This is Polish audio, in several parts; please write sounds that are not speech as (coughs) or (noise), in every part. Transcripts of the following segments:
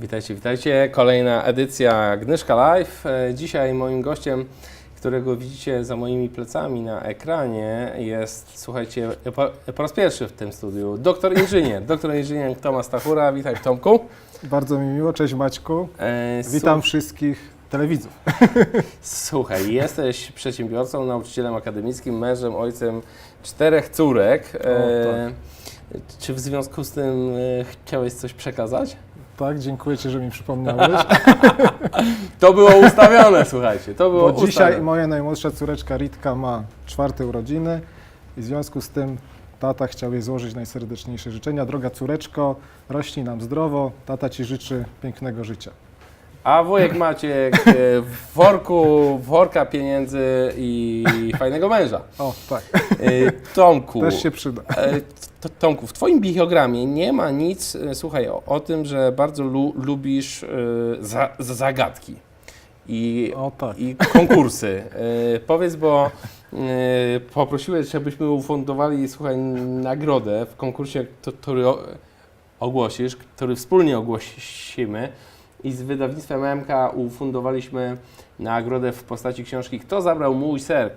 Witajcie, witajcie. Kolejna edycja Gnyszka Live. E, Dzisiaj moim gościem, którego widzicie za moimi plecami na ekranie jest, słuchajcie, po, po raz pierwszy w tym studiu, doktor inżynier. (laughs) Doktor inżynier Tomasz Stachura. Witaj Tomku. Bardzo mi miło, cześć Maćku. E, Witam wszystkich telewidzów. (laughs) Słuchaj, jesteś przedsiębiorcą, nauczycielem akademickim, mężem, ojcem czterech córek. E, Czy w związku z tym e, chciałeś coś przekazać? Tak, dziękuję Ci, że mi przypomniałeś. (laughs) To było ustawione, słuchajcie, to było Bo dzisiaj ustawione. moja najmłodsza córeczka Ritka ma czwarte urodziny i w związku z tym tata chciał jej złożyć najserdeczniejsze życzenia. Droga córeczko, rośnij nam zdrowo, tata Ci życzy pięknego życia. A wujek Maciek e, w worku, worka pieniędzy i fajnego męża. O, tak, E, Tomku, też się przyda. e, to- Tomku, w Twoim biogramie nie ma nic, e, słuchaj, o, o tym, że bardzo lu, lubisz e, za, za- zagadki i, O tak. i konkursy. E, Powiedz, bo e, poprosiłeś, żebyśmy ufundowali, słuchaj, nagrodę w konkursie, kto- który o- ogłosisz, który wspólnie ogłosimy. I z wydawnictwem MK ufundowaliśmy nagrodę w postaci książki Kto zabrał mój ser e,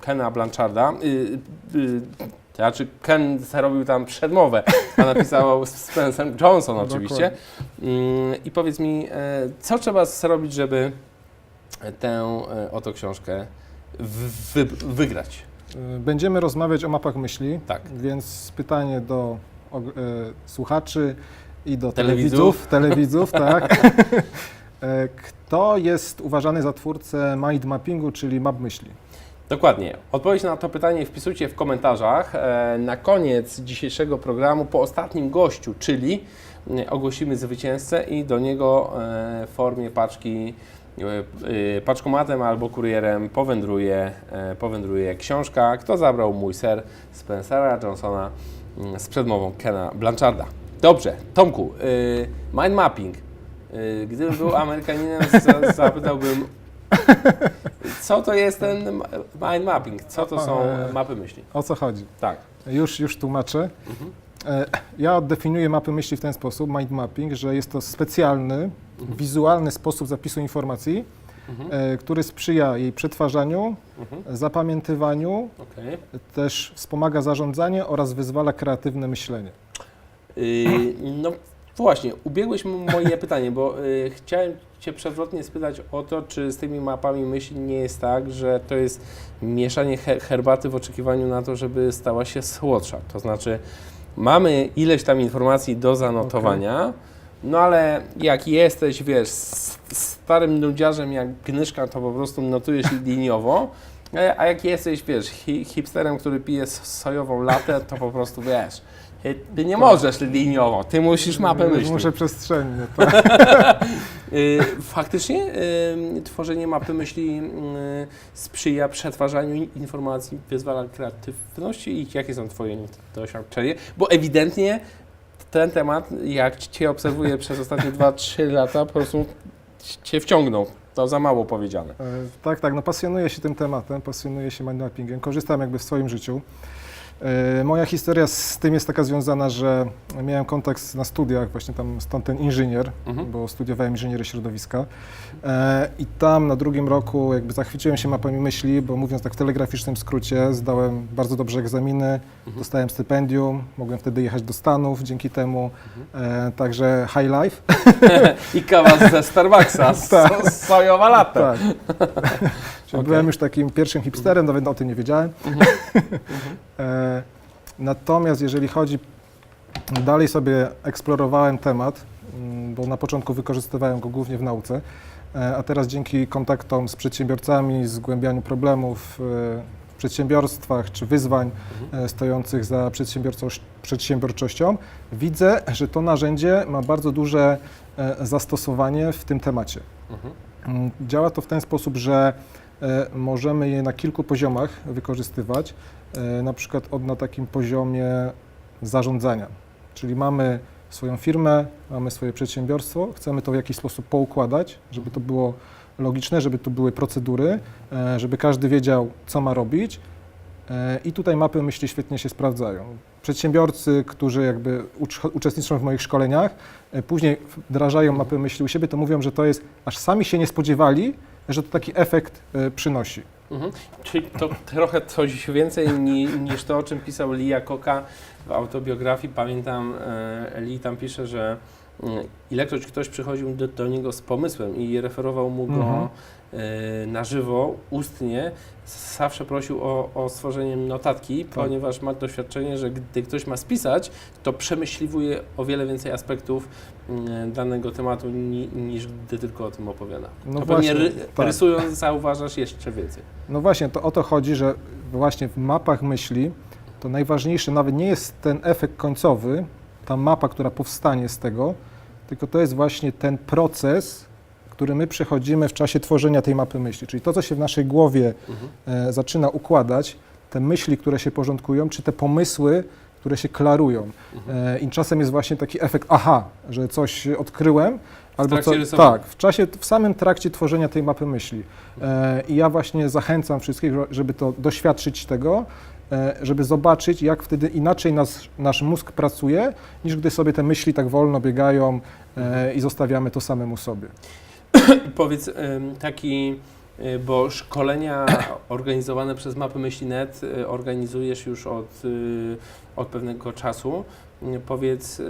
Kena Blancharda. Y, y, znaczy Ken zarobił tam przedmowę, a napisał Spencer Johnson oczywiście. Mm, I powiedz mi, e, co trzeba zrobić, żeby tę e, oto książkę wy, wygrać? Będziemy rozmawiać o mapach myśli, Tak. więc pytanie do słuchaczy i do Telewidzów. telewidzów, tak. (laughs) E, Kto jest uważany za twórcę mind mappingu, czyli map myśli? Dokładnie. Odpowiedź na to pytanie wpisujcie w komentarzach. E, Na koniec dzisiejszego programu, po ostatnim gościu, czyli e, ogłosimy zwycięzcę i do niego e, w formie paczki, paczkomatem albo kurierem powędruje, powędruje książka Kto zabrał mój ser Spencera Johnsona mm, z przedmową Kena Blancharda. Dobrze, Tomku, e, mind mapping. E, Gdybym był Amerykaninem, (laughs) za- zapytałbym co to jest ten mind mapping? Co to są Eee. mapy myśli? O co chodzi? Tak. Już, już tłumaczę. E, Ja definiuję mapy myśli w ten sposób, mind mapping, że jest to specjalny, wizualny sposób zapisu informacji, e, który sprzyja jej przetwarzaniu, Mhm. zapamiętywaniu, Okej. też wspomaga zarządzanie oraz wyzwala kreatywne myślenie. Yy, no właśnie, ubiegłeś moje pytanie, bo y, chciałem Cię przewrotnie spytać o to, czy z tymi mapami myśli nie jest tak, że to jest mieszanie he herbaty w oczekiwaniu na to, żeby stała się słodsza. To znaczy, mamy ileś tam informacji do zanotowania, no ale jak jesteś, wiesz, starym nudziarzem jak Gnyszka, to po prostu notujesz liniowo, a- jak jesteś, wiesz, hi hipsterem, który pije sojową latę, to po prostu, wiesz, ty- ty nie możesz liniowo, ty musisz mapę myśli. Muszę przestrzennie, (laughs) tak. Y, Faktycznie y, tworzenie mapy myśli y, sprzyja przetwarzaniu in- informacji, wyzwala kreatywność i jakie są Twoje doświadczenia? Bo ewidentnie ten temat, jak Cię obserwuję (laughs) przez ostatnie 2-3 lata, po prostu Cię wciągnął. To za mało powiedziane. E, Tak, tak, no pasjonuję się tym tematem, pasjonuję się mind mappingiem, korzystam jakby w swoim życiu. E, Moja historia z tym jest taka związana, że miałem kontakt na studiach, właśnie tam stąd ten inżynier, Mhm. bo studiowałem inżynierię środowiska E, i tam na drugim roku jakby zachwyciłem się mapami myśli, bo mówiąc tak w telegraficznym skrócie, zdałem bardzo dobrze egzaminy, Mhm. dostałem stypendium, mogłem wtedy jechać do Stanów dzięki temu, e, także high life. (laughs) I kawa ze Starbucksa, z, (laughs) Tak. sojowa lata. Tak. (laughs) Czyli Okej. Byłem już takim pierwszym hipsterem, nawet o tym nie wiedziałem. (laughs) Mhm. E, natomiast jeżeli chodzi, dalej sobie eksplorowałem temat, mm, bo na początku wykorzystywałem go głównie w nauce, e, a teraz dzięki kontaktom z przedsiębiorcami, zgłębianiu problemów e, w przedsiębiorstwach czy wyzwań Mhm. stojących za przedsiębiorczoś- przedsiębiorczością, widzę, że to narzędzie ma bardzo duże zastosowanie w tym temacie. Mhm. Mm, Działa to w ten sposób, że możemy je na kilku poziomach wykorzystywać, e, na przykład od na takim poziomie zarządzania. Czyli mamy swoją firmę, mamy swoje przedsiębiorstwo, chcemy to w jakiś sposób poukładać, żeby to było logiczne, żeby tu były procedury, e, żeby każdy wiedział, co ma robić E, I tutaj mapy myśli świetnie się sprawdzają. Przedsiębiorcy, którzy jakby ucz- uczestniczą w moich szkoleniach, e, później wdrażają mapy myśli u siebie, to mówią, że to jest, aż sami się nie spodziewali, że to taki efekt e, przynosi. Mhm. Czyli to trochę coś więcej ni, niż to, o czym pisał Lia Koka w autobiografii. Pamiętam, e, Lee tam pisze, że mm, ilekroć ktoś przychodził do, do niego z pomysłem i referował mu go Mhm. e, na żywo, ustnie, zawsze prosił o, o stworzenie notatki, Tak. ponieważ ma doświadczenie, że gdy ktoś ma spisać, to przemyśliwuje o wiele więcej aspektów mm, danego tematu ni, niż gdy tylko o tym opowiada. No to pewnie ry, tak. rysując zauważasz jeszcze więcej. No właśnie, to o to chodzi, że właśnie w mapach myśli to najważniejsze nawet nie jest ten efekt końcowy, ta mapa, która powstanie z tego, tylko to jest właśnie ten proces, który my przechodzimy w czasie tworzenia tej mapy myśli. Czyli to, co się w naszej głowie Mhm. e, zaczyna układać, te myśli, które się porządkują, czy te pomysły, które się klarują. Mhm. E, I czasem jest właśnie taki efekt aha, że coś odkryłem, albo co, tak, w czasie, w samym trakcie tworzenia tej mapy myśli. E, I ja właśnie zachęcam wszystkich, żeby to doświadczyć tego, żeby zobaczyć, jak wtedy inaczej nas, nasz mózg pracuje, niż gdy sobie te myśli tak wolno biegają e, i zostawiamy to samemu sobie. (coughs) Powiedz taki, y, bo szkolenia (coughs) organizowane przez Mapy Myśli.net organizujesz już od, od pewnego czasu. Y, Powiedz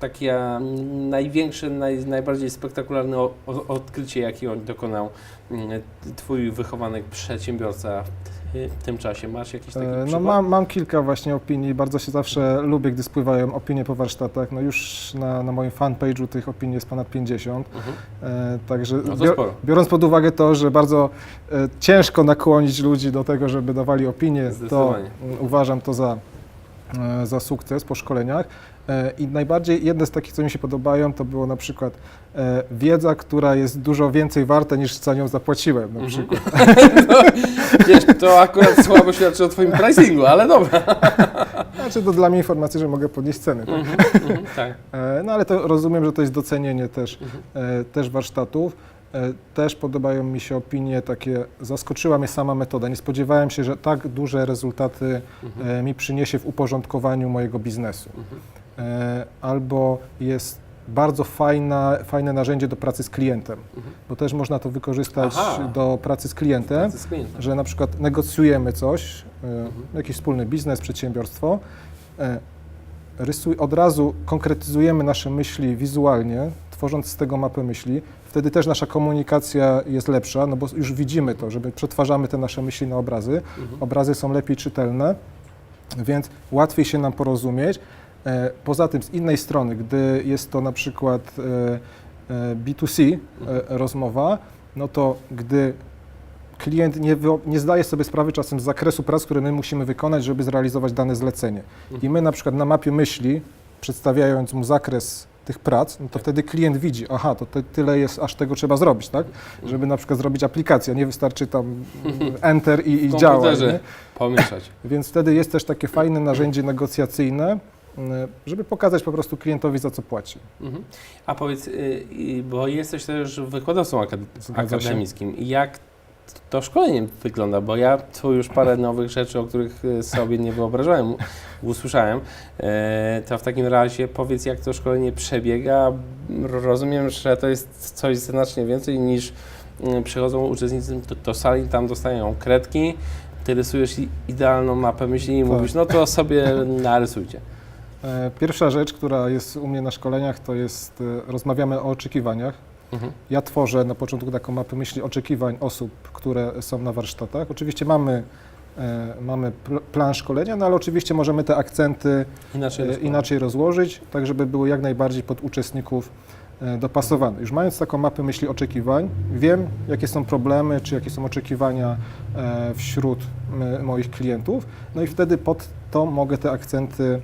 takie mm, największe, naj, najbardziej spektakularne odkrycie, jakie on dokonał y, twój wychowanek przedsiębiorca w ty- tym czasie. Masz jakiś taki E, No przykład? mam, mam kilka właśnie opinii, bardzo się zawsze lubię, gdy spływają opinie po warsztatach. No już na, na moim fanpage'u tych opinii jest ponad 50. Mhm. E, Także No to bior- sporo. biorąc pod uwagę to, że bardzo e, ciężko nakłonić ludzi do tego, żeby dawali opinie, to Zdecydowanie. uważam to za, e, za sukces po szkoleniach. E, I najbardziej jedne z takich, co mi się podobają, to było na przykład e, wiedza, która jest dużo więcej warta niż za nią zapłaciłem na Mhm. przykład. (laughs) no, wiesz, to akurat słabo świadczy o twoim pricingu, ale dobra. (laughs) Znaczy to dla mnie informacja, że mogę podnieść ceny. Tak? Mhm, mhm, tak. E, No ale to rozumiem, że to jest docenienie też, e, też warsztatów. E, Też podobają mi się opinie takie, zaskoczyła mnie sama metoda. Nie spodziewałem się, że tak duże rezultaty e, mi przyniesie w uporządkowaniu mojego biznesu. E, Albo jest bardzo fajna, fajne narzędzie do pracy z klientem, Mhm. bo też można to wykorzystać Aha. do pracy z klientem, Pracy z klientem. że na przykład negocjujemy coś, e, Mhm. jakiś wspólny biznes, przedsiębiorstwo, e, rysuj, od razu konkretyzujemy nasze myśli wizualnie, tworząc z tego mapę myśli. Wtedy też nasza komunikacja jest lepsza, no bo już widzimy to, żeby przetwarzamy te nasze myśli na obrazy. Mhm. Obrazy są lepiej czytelne, więc łatwiej się nam porozumieć. E, Poza tym z innej strony, gdy jest to na przykład e, e, B2C e, rozmowa, no to gdy klient nie, nie zdaje sobie sprawy czasem z zakresu prac, które my musimy wykonać, żeby zrealizować dane zlecenie. I my na przykład na mapie myśli, przedstawiając mu zakres tych prac, no to Tak. wtedy klient widzi, aha, to te, tyle jest, aż tego trzeba zrobić, tak? Żeby na przykład zrobić aplikację, nie wystarczy tam (laughs) enter i, i działa. Pomieszać. (laughs) Więc wtedy jest też takie fajne narzędzie negocjacyjne, żeby pokazać po prostu klientowi, za co płaci. Mhm. A powiedz, y, y, bo jesteś też wykładowcą akad- akademickim. Jak to szkolenie wygląda? Bo ja tu już parę (laughs) nowych rzeczy, o których y, sobie nie wyobrażałem, usłyszałem. To w takim razie powiedz, jak to szkolenie przebiega. Rozumiem, że to jest coś znacznie więcej niż y, przychodzą uczestnicy do, do sali, tam dostają kredki, ty rysujesz idealną mapę myśli i Tak. mówisz, no to sobie narysujcie. E, Pierwsza rzecz, która jest u mnie na szkoleniach, to jest, e, rozmawiamy o oczekiwaniach. Mhm. Ja tworzę na początku taką mapę myśli oczekiwań osób, które są na warsztatach. Oczywiście mamy, e, mamy pl- plan szkolenia, no ale oczywiście możemy te akcenty Inaczej, inaczej rozłożyć, tak żeby były jak najbardziej pod uczestników dopasowane. Już mając taką mapę myśli oczekiwań, wiem jakie są problemy, czy jakie są oczekiwania wśród moich klientów, no i wtedy pod to mogę te akcenty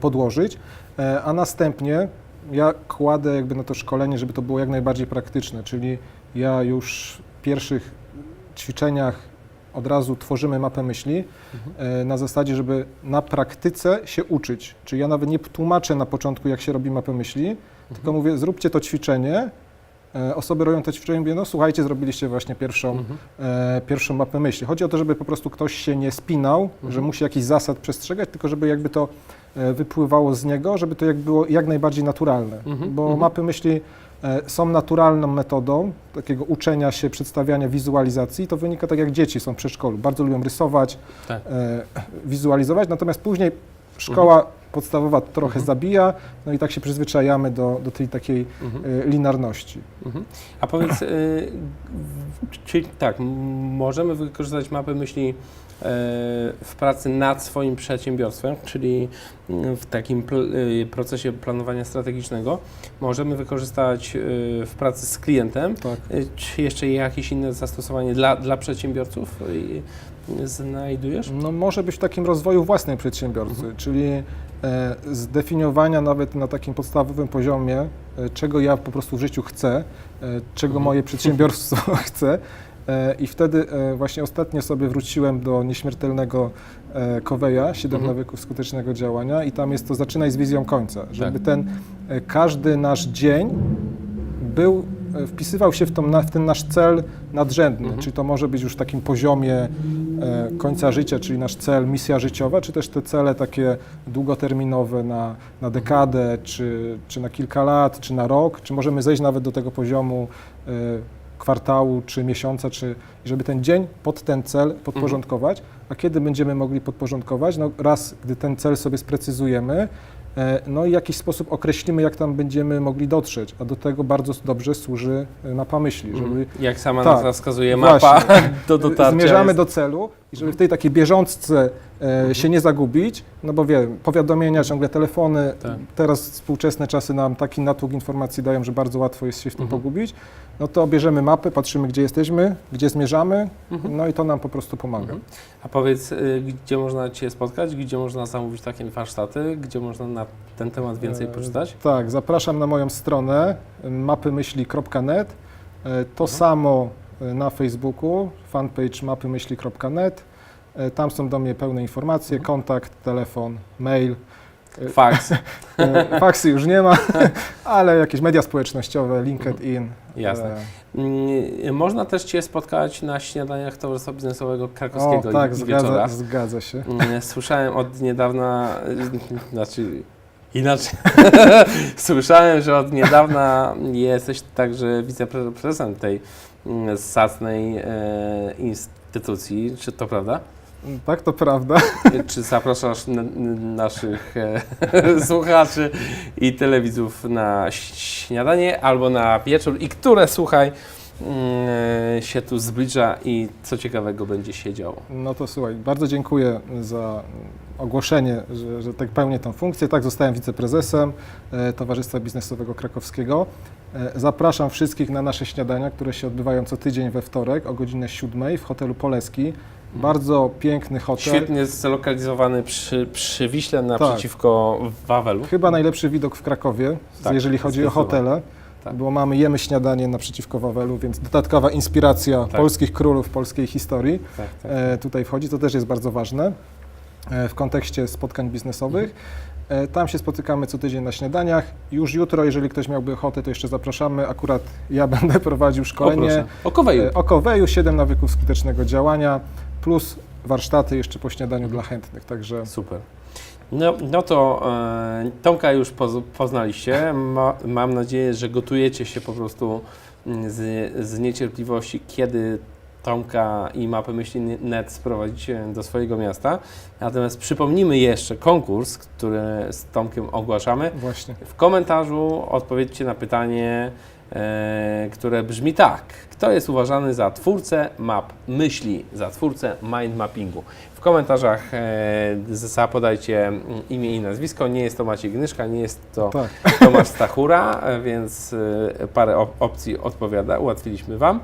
podłożyć, e, a następnie ja kładę jakby na to szkolenie, żeby to było jak najbardziej praktyczne, czyli ja już w pierwszych ćwiczeniach od razu tworzymy mapę myśli, Mhm. e, na zasadzie, żeby na praktyce się uczyć. Czyli ja nawet nie tłumaczę na początku, jak się robi mapę myśli, tylko mówię, zróbcie to ćwiczenie e, osoby robią te ćwiczenia i mówię, no słuchajcie, zrobiliście właśnie pierwszą, Mhm. e, pierwszą mapę myśli. Chodzi o to, żeby po prostu ktoś się nie spinał, Mhm. że musi jakiś zasad przestrzegać, tylko żeby jakby to e, wypływało z niego, żeby to jak było jak najbardziej naturalne. Mhm, Bo mhm. mapy myśli e, są naturalną metodą takiego uczenia się, przedstawiania wizualizacji. To wynika tak jak dzieci są w przedszkolu. Bardzo lubią rysować, Tak. e, wizualizować, natomiast później szkoła podstawowa trochę Mhm. zabija, no i tak się przyzwyczajamy do, do tej takiej Mhm. e, linarności. Mhm. A powiedz, y, czyli tak, m- możemy wykorzystać mapy myśli y, w pracy nad swoim przedsiębiorstwem, czyli y, w takim y, procesie planowania strategicznego. Możemy wykorzystać y, w pracy z klientem. Tak. Y, Czy jeszcze jakieś inne zastosowanie dla, dla przedsiębiorców znajdujesz? No może być w takim rozwoju własnej przedsiębiorcy, Mhm. czyli e, zdefiniowania nawet na takim podstawowym poziomie, e, czego ja po prostu w życiu chcę, e, czego Mhm. moje przedsiębiorstwo (laughs) chce. E, I wtedy e, właśnie ostatnio sobie wróciłem do nieśmiertelnego e, Coveya, 7 Mhm. nawyków skutecznego działania i tam jest to zaczynaj z wizją końca, żeby Tak. ten każdy nasz dzień był, wpisywał się w, tą, w ten nasz cel nadrzędny, Mhm. czy to może być już w takim poziomie e, końca życia, czyli nasz cel, misja życiowa, czy też te cele takie długoterminowe na, na dekadę, czy, czy na kilka lat, czy na rok, czy możemy zejść nawet do tego poziomu e, kwartału, czy miesiąca, czy żeby ten dzień pod ten cel podporządkować. A kiedy będziemy mogli podporządkować? No raz, gdy ten cel sobie sprecyzujemy, e, no i w jakiś sposób określimy, jak tam będziemy mogli dotrzeć, a do tego bardzo dobrze służy e, mapa myśli, żeby Mhm. Jak sama Tak. nazwa wskazuje, mapa Właśnie. (laughs) do dotarcia zmierzamy jest... do celu i żeby w tej takiej bieżączce e, się nie zagubić, no bo wiem, powiadomienia, ciągle telefony, Tak. teraz współczesne czasy nam taki natłok informacji dają, że bardzo łatwo jest się w tym Mhm. pogubić, no to bierzemy mapy, patrzymy, gdzie jesteśmy, gdzie zmierzamy, Mhm. no i to nam po prostu pomaga. Mhm. A powiedz, y, gdzie można Cię spotkać, gdzie można zamówić takie warsztaty, gdzie można na ten temat więcej E, poczytać? Tak, zapraszam na moją stronę mapymyśli.net. E, To Mhm. samo na Facebooku, fanpage mapymyśli.net. E, Tam są do mnie pełne informacje, Mhm. kontakt, telefon, mail. E, Faks, (laughs) e, Faksy już nie ma, (laughs) ale jakieś media społecznościowe, LinkedIn. Mhm. jasne. e, Mm, Można też Cię spotkać na śniadaniach Towarzystwa Biznesowego Krakowskiego O, tak, i zgadza, zgadza się. Mm, Słyszałem od niedawna, znaczy inaczej, (laughs) słyszałem, że od niedawna jesteś także wiceprezesem tej mm, zacnej e, instytucji. Czy to prawda? Tak, to prawda. Czy zapraszasz n- n- naszych e, (laughs) słuchaczy i telewizów na śniadanie albo na wieczór i które, słuchaj, się tu zbliża i co ciekawego będzie się działo? No to słuchaj, bardzo dziękuję za ogłoszenie, że, że tak pełnię tę funkcję. Tak, zostałem wiceprezesem e, Towarzystwa Biznesowego Krakowskiego. E, zapraszam wszystkich na nasze śniadania, które się odbywają co tydzień we wtorek o godzinę 7 w hotelu Poleski. Bardzo piękny hotel. Świetnie zlokalizowany przy, przy Wiśle naprzeciwko Wawelu. Chyba najlepszy widok w Krakowie, Tak, jeżeli chodzi o hotele. Tak. Bo mamy, jemy śniadanie naprzeciwko Wawelu, więc dodatkowa inspiracja Tak. polskich królów, polskiej historii. Tak, tak. e, tutaj wchodzi, to też jest bardzo ważne e, w kontekście spotkań biznesowych. E, Tam się spotykamy co tydzień na śniadaniach. Już jutro, jeżeli ktoś miałby ochotę, to jeszcze zapraszamy. Akurat ja (laughs) będę prowadził O, szkolenie proszę. O Koweju. e, o Koweju, 7 nawyków skutecznego działania, plus warsztaty jeszcze po śniadaniu dla chętnych. Także Super. No, no to e, Tomka już poz, poznaliście. Ma, mam nadzieję, że gotujecie się po prostu mm, z, z niecierpliwości, kiedy Tomka i mapę myśli net sprowadzicie do swojego miasta. Natomiast przypomnijmy jeszcze konkurs, który z Tomkiem ogłaszamy. właśnie. W komentarzu odpowiedzcie na pytanie, które brzmi tak. Kto jest uważany za twórcę map myśli, za twórcę mind mappingu? W komentarzach e, podajcie mm, imię i nazwisko. Nie jest to Maciej Gnyszka, nie jest to Tak. (laughs) Tomasz Stachura, e, więc e, parę op- opcji odpowiada, ułatwiliśmy Wam.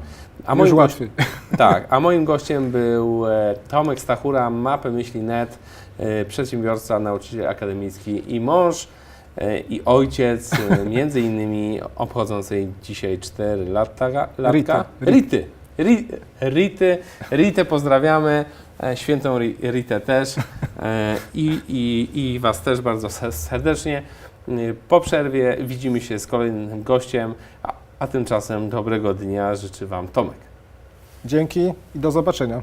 A moim, łatwiej. tak, a moim gościem był e, Tomek Stachura, mapy myśli net, e, przedsiębiorca, nauczyciel akademicki i mąż e, i ojciec, e, (laughs) między innymi obchodzącej dzisiaj 4 lata, latka. Rita. Rity. Ri- Rity. Ritę pozdrawiamy, e, świętą Ri- Ritę też e, i, i, i Was też bardzo se- serdecznie. E, Po przerwie widzimy się z kolejnym gościem, a, A tymczasem dobrego dnia życzy Wam Tomek. Dzięki i do zobaczenia.